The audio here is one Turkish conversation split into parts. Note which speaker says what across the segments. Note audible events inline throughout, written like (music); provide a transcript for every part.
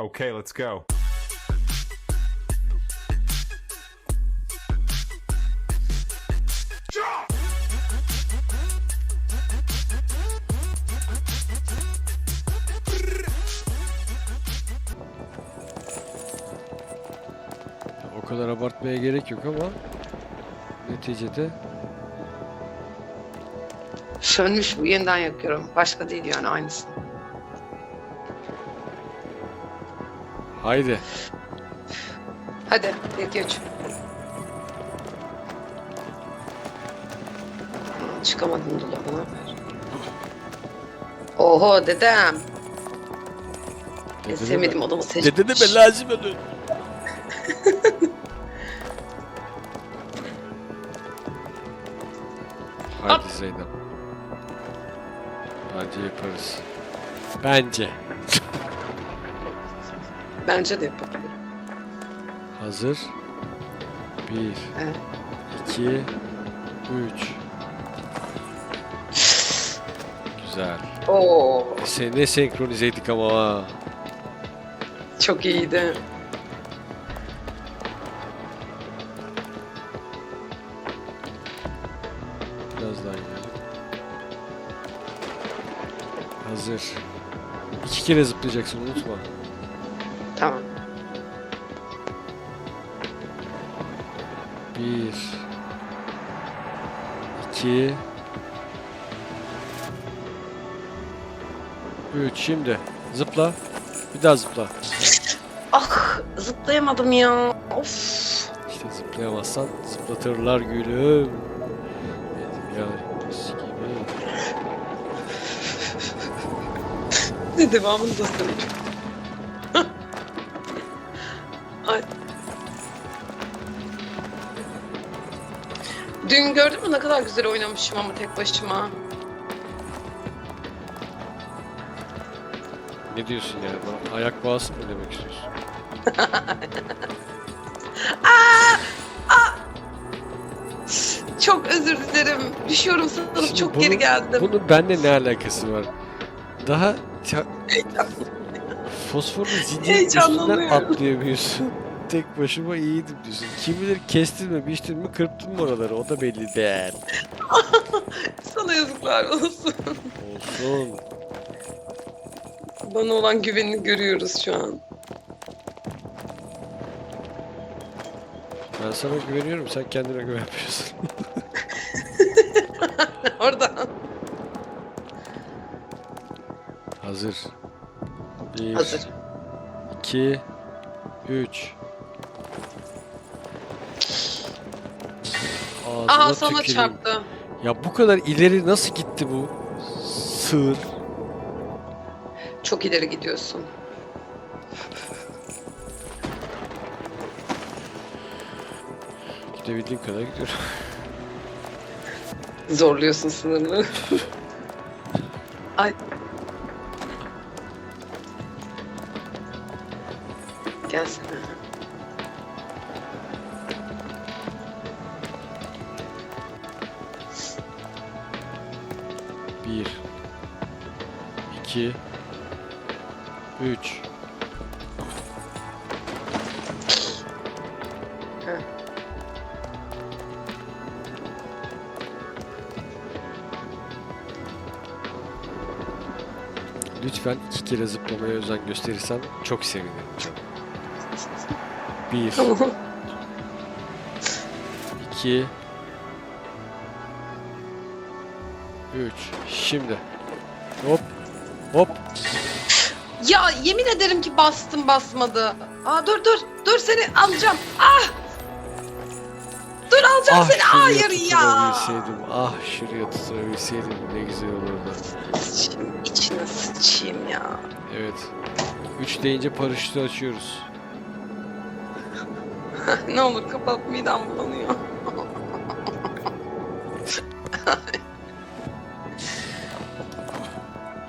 Speaker 1: Okay, let's go.
Speaker 2: O kadar abartmaya gerek yok ama neticede
Speaker 3: Sönmüş bu yeniden yakıyorum. Başka değil yani aynısı.
Speaker 2: Haydi.
Speaker 3: Hadi bir iki üç. Çıkamadım dolabına. Oho dedem. En
Speaker 2: Dede
Speaker 3: sevmediğim odamı seçmiş.
Speaker 2: Dede de ben lazım olur. (laughs) Haydi Zeynep. Bence yaparız. Bence.
Speaker 3: Bence de yapabilirim.
Speaker 2: Hazır. Bir,
Speaker 3: Evet.
Speaker 2: iki, üç. Güzel.
Speaker 3: Oo,
Speaker 2: Se ne senkronizeydik ama ha.
Speaker 3: çok iyiydi.
Speaker 2: Biraz daha gidelim. Hazır. İki kere zıplayacaksın unutma. Bir. iki, Üç. Şimdi. Zıpla. Bir daha zıpla.
Speaker 3: Ah zıplayamadım ya. Of.
Speaker 2: İşte zıplayamazsan zıplatırlar gülüm. Benim yarimiz gibi.
Speaker 3: Ne devamını da söyleyeceğim. Dün gördün mü ne kadar güzel oynamışım ama tek başıma.
Speaker 2: Ne diyorsun yani? Bana ayak bağısı mı demek istiyorsun? (laughs)
Speaker 3: Çok özür dilerim. Düşüyorum sanırım
Speaker 2: Şimdi
Speaker 3: çok
Speaker 2: bunu-
Speaker 3: geri geldim.
Speaker 2: Bunun bende ne alakası var? Daha ta- fosforlu zincirin üstünden
Speaker 3: Heyecanlanıyorum.
Speaker 2: atlayamıyorsun. Tek başıma iyiydim diyorsun. Kim bilir kestin mi, biçtin mi, kırptın mı oraları? O da belli değil. (laughs)
Speaker 3: Sana yazıklar olsun.
Speaker 2: Olsun.
Speaker 3: Bana olan güvenini görüyoruz şu an.
Speaker 2: Ben sana güveniyorum, sen kendine güvenmiyorsun. (laughs)
Speaker 3: Oradan.
Speaker 2: Hazır. Bir,
Speaker 3: Hazır.
Speaker 2: iki, üç. Ağzına
Speaker 3: Aha sana
Speaker 2: tüküreyim.
Speaker 3: çarptı.
Speaker 2: Ya bu kadar ileri nasıl gitti bu sığır?
Speaker 3: Çok ileri gidiyorsun.
Speaker 2: Gidebildiğim kadar gidiyorum.
Speaker 3: Zorluyorsun sınırını. Ay. Gelsene.
Speaker 2: Bir, iki, üç.
Speaker 3: Heh.
Speaker 2: Lütfen iki kere zıplamaya özen gösterirsen çok sevinirim. Çok. Bir, iki, üç. Şimdi. Hop, hop.
Speaker 3: Ya yemin ederim ki bastım basmadı. Aa dur dur. Dur seni alacağım. Ah! Dur alacağım seni.
Speaker 2: şuraya
Speaker 3: Hayır ya.
Speaker 2: tuturabilseydim. Ah şuraya tuturabilseydim ne güzel olurdu.
Speaker 3: Sıçayım, içine sıçayım ya.
Speaker 2: Evet. Üç deyince paraşütü açıyoruz. (laughs)
Speaker 3: ne olur kapat midem bulanıyor. (laughs)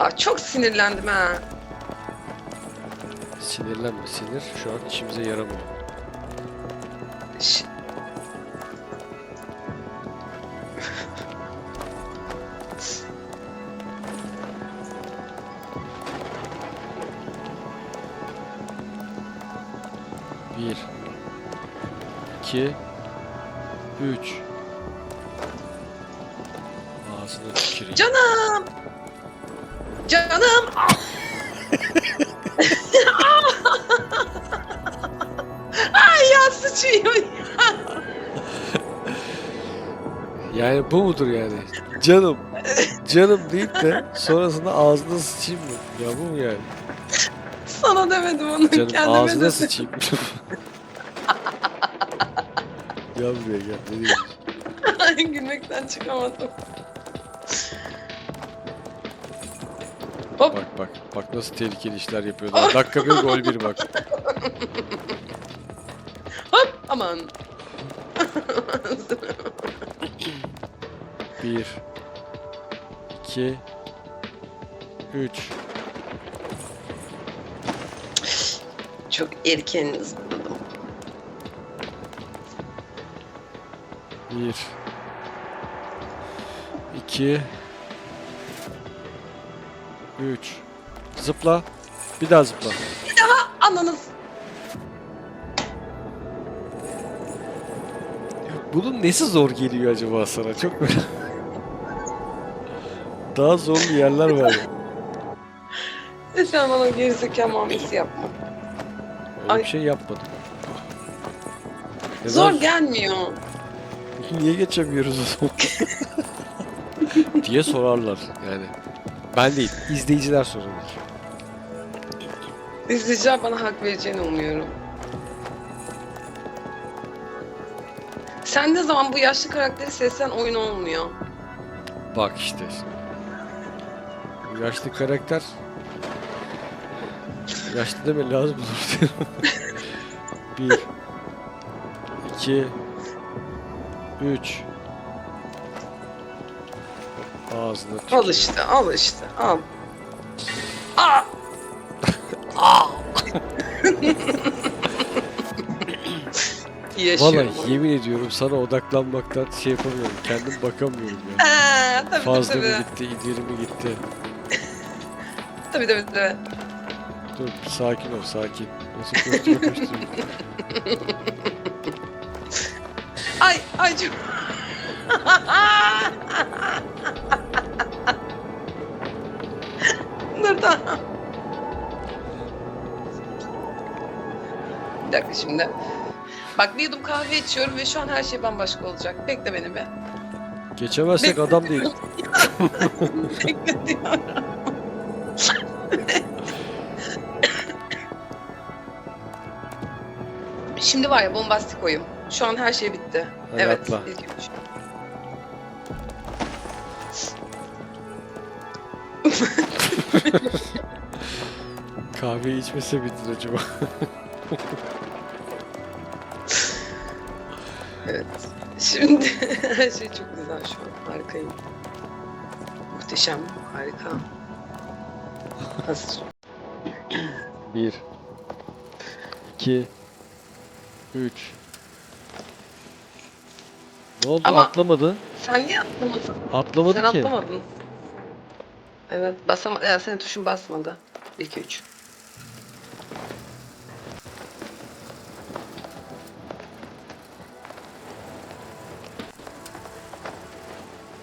Speaker 3: Aa, çok sinirlendim ha.
Speaker 2: Sinirlenme sinir şu an işimize yaramıyor.
Speaker 3: Ş-
Speaker 2: Bir. iki, Üç. Yani bu mudur yani? Canım. Canım deyip de sonrasında ağzına sıçayım mı? Ya bu mu yani?
Speaker 3: Sana demedim onu.
Speaker 2: Canım
Speaker 3: Kendime
Speaker 2: ağzına
Speaker 3: dedim.
Speaker 2: sıçayım. (laughs) gel buraya gel. Ne diyorsun? (laughs)
Speaker 3: Gülmekten çıkamadım. Hop.
Speaker 2: Bak bak. Bak nasıl tehlikeli işler yapıyorlar. Dakika bir gol bir bak.
Speaker 3: Hop. Aman. (laughs)
Speaker 2: Bir. iki, Üç.
Speaker 3: Çok erken zıpladım.
Speaker 2: Bir. iki, Üç. Zıpla. Bir daha zıpla.
Speaker 3: Ananız.
Speaker 2: Bunun nesi zor geliyor acaba sana? Çok merak. Daha zorlu yerler var. ya.
Speaker 3: Lütfen bana gerizekalı muamelesi yapma.
Speaker 2: Öyle
Speaker 3: Ay.
Speaker 2: bir şey yapmadım. Neden-
Speaker 3: Zor gelmiyor.
Speaker 2: Niye geçemiyoruz o zaman? (laughs) diye sorarlar yani. Ben değil, izleyiciler sorarlar.
Speaker 3: İzleyiciler bana hak vereceğini umuyorum. Sen ne zaman bu yaşlı karakteri seslen oyun olmuyor.
Speaker 2: Bak işte. Yaşlı karakter yaşlı deme lazım olur. (laughs) Bir, iki, üç. Ağzına tükür.
Speaker 3: Al işte, al işte, al. Aa! (laughs) Yaşıyorum.
Speaker 2: Vallahi yemin ediyorum sana odaklanmaktan şey yapamıyorum. Kendim bakamıyorum ya.
Speaker 3: Aa, (laughs) tabii,
Speaker 2: Fazla
Speaker 3: tabii,
Speaker 2: mı
Speaker 3: tabii.
Speaker 2: gitti, ileri mi gitti? (laughs)
Speaker 3: Tabii tabii tabii.
Speaker 2: Dur sakin ol sakin. Nasıl koştura (laughs) koştura.
Speaker 3: Ay, ay çok... Dur tamam. Bir dakika şimdi. Bak bir yudum kahve içiyorum ve şu an her şey bambaşka olacak. Bekle beni be.
Speaker 2: Geçemezsek adam değil. (laughs)
Speaker 3: Bekle diyorum. Şimdi var ya bombastik oyun. Şu an her şey bitti.
Speaker 2: Hadi
Speaker 3: evet.
Speaker 2: atla. (laughs) Kahve içmese midir acaba? (laughs)
Speaker 3: Evet. Şimdi (laughs) her şey çok güzel şu an. Harikayım. Muhteşem. Harika. Hazır. (clears throat)
Speaker 2: Bir. iki, Üç. Ne oldu
Speaker 3: Ama-
Speaker 2: atlamadı?
Speaker 3: Sen niye atlamadın?
Speaker 2: Atlamadı
Speaker 3: Sen
Speaker 2: ki.
Speaker 3: atlamadın. Evet basamadı. Ya senin tuşun basmadı. 2 3.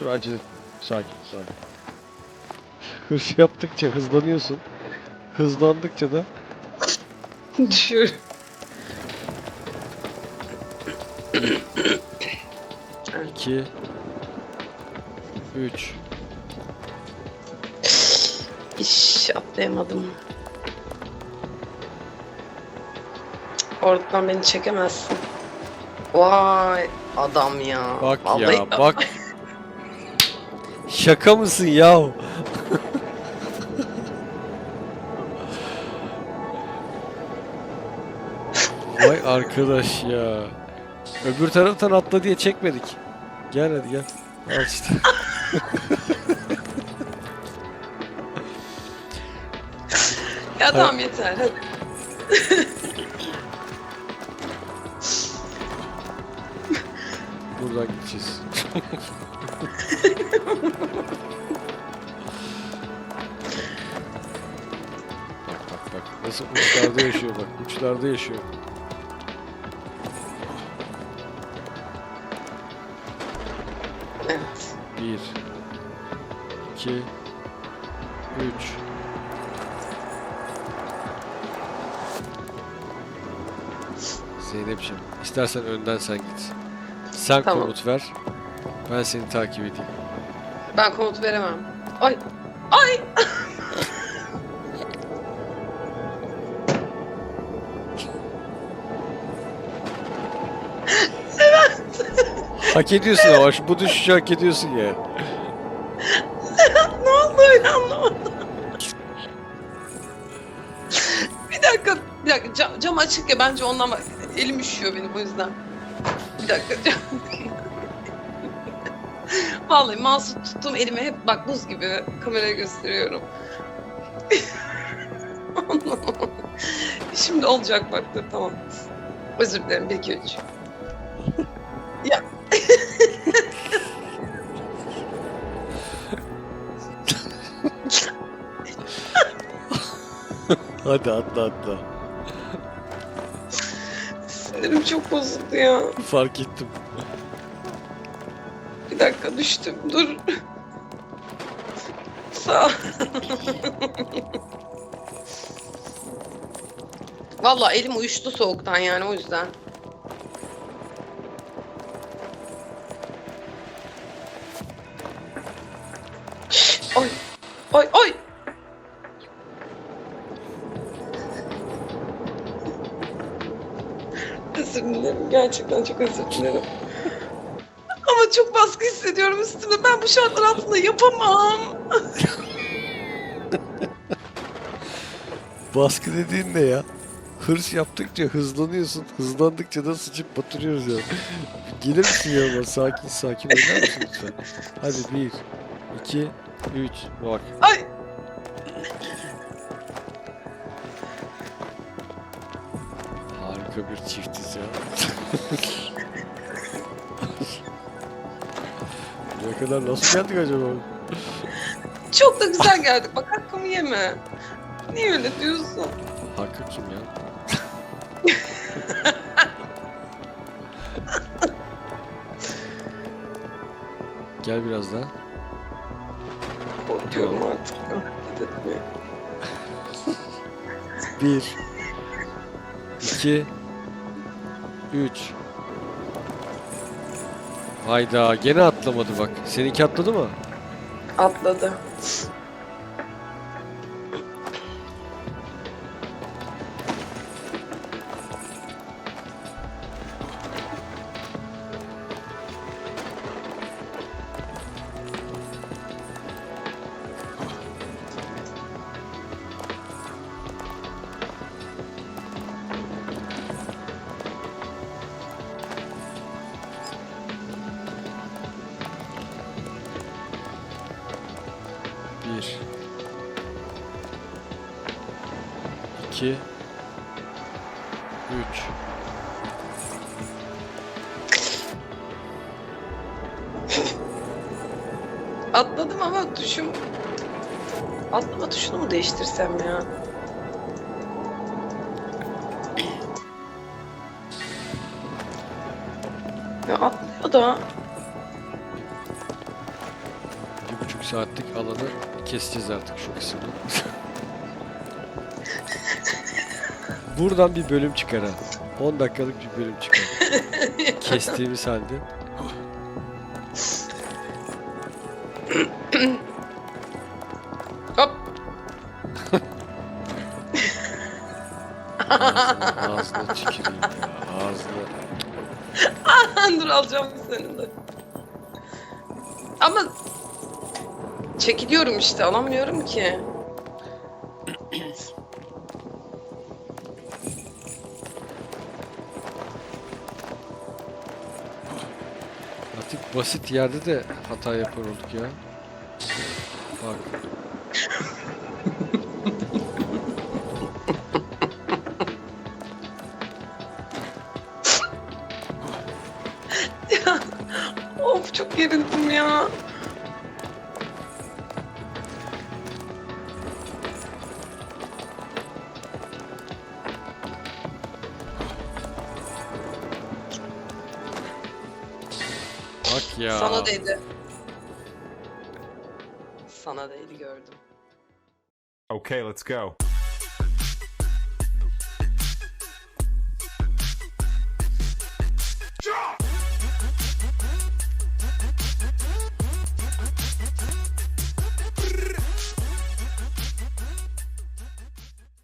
Speaker 2: Dur acele. Sakin sakin. Hırs yaptıkça hızlanıyorsun. Hızlandıkça da
Speaker 3: Düşüyorum.
Speaker 2: iki, Üç.
Speaker 3: İş atlayamadım. Oradan beni çekemezsin. Vay adam ya.
Speaker 2: Bak
Speaker 3: Vallahi
Speaker 2: ya bak. Şaka mısın ya? Vay arkadaş ya. Öbür taraftan atla diye çekmedik. Gel hadi gel. Al işte.
Speaker 3: Ya tamam yeter. Hadi.
Speaker 2: Buradan gideceğiz. (laughs) bak bak bak. Nasıl uçlarda yaşıyor bak. Uçlarda yaşıyor. Bir. iki, Üç. Zeynep'ciğim istersen önden sen git. Sen
Speaker 3: tamam.
Speaker 2: komut ver. Ben seni takip edeyim.
Speaker 3: Ben komut veremem. Ay. Ay. (laughs)
Speaker 2: Hak ediyorsun ama şu- bu düşüşü hak ediyorsun ya.
Speaker 3: ne oldu öyle anlamadım. bir dakika, bir dakika. Cam, cam açık ya bence ondan bak. Elim üşüyor benim o yüzden. Bir dakika. Cam... Vallahi mouse tuttuğum elime hep bak buz gibi kameraya gösteriyorum. (laughs) Şimdi olacak bak dur tamam. Özür dilerim 1 2 3. Ya. (laughs)
Speaker 2: Hadi atla atla.
Speaker 3: Sinirim çok bozuldu ya.
Speaker 2: Fark ettim.
Speaker 3: Düştüm. Dur. Sağ ol. Vallahi elim uyuştu soğuktan yani o yüzden. Ay. Ay ay. Özür dilerim. Gerçekten çok özür dilerim. Çok baskı hissediyorum üstüme. Ben bu şartlar altında yapamam. (laughs)
Speaker 2: Baskı dediğin ne ya? Hırs yaptıkça hızlanıyorsun. Hızlandıkça da sıçıp batırıyoruz ya. Gelir misin yanıma? Sakin sakin oynar mısın lütfen? Hadi bir, iki, üç. Bak.
Speaker 3: Ay.
Speaker 2: Harika bir çiftiz ya. (laughs) kadar nasıl geldik acaba?
Speaker 3: Çok da güzel geldik. Bak hakkımı yeme. Niye öyle diyorsun?
Speaker 2: Hakkı kim ya? (laughs) Gel biraz daha.
Speaker 3: Korkuyorum artık. Hareket etmeye.
Speaker 2: Bir. iki, Üç. Hayda gene atlamadı bak. Seninki atladı mı?
Speaker 3: Atladı.
Speaker 2: 2 3
Speaker 3: Atladım ama tuşum atlama tuşunu mu değiştirsem ya? Ya atlıyor da
Speaker 2: Bir buçuk saatlik alanı keseceğiz artık şu kısımda. (laughs) Buradan bir bölüm çıkar ha. 10 dakikalık bir bölüm çıkar. (laughs) Kestiğimiz halde.
Speaker 3: Hop.
Speaker 2: Ağzına, ağzına tüküreyim ya. Ağzına. (laughs)
Speaker 3: Dur alacağım senin de. Ama çekiliyorum işte alamıyorum ki.
Speaker 2: Artık basit yerde de hata yapar olduk ya. Bak. Bak ya.
Speaker 3: Sana değdi. Sana değdi gördüm.
Speaker 1: Okay, let's go.